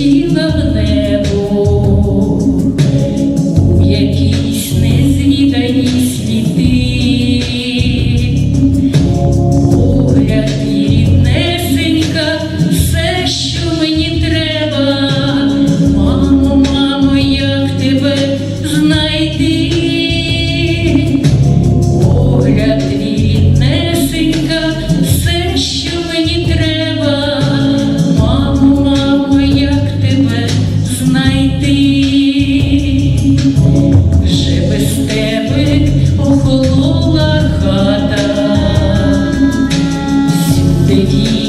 Летіла в небо, у якісь незвідані світи, погляд і все, що мені треба, мамо, мамо, як тебе знайти, погляд. baby.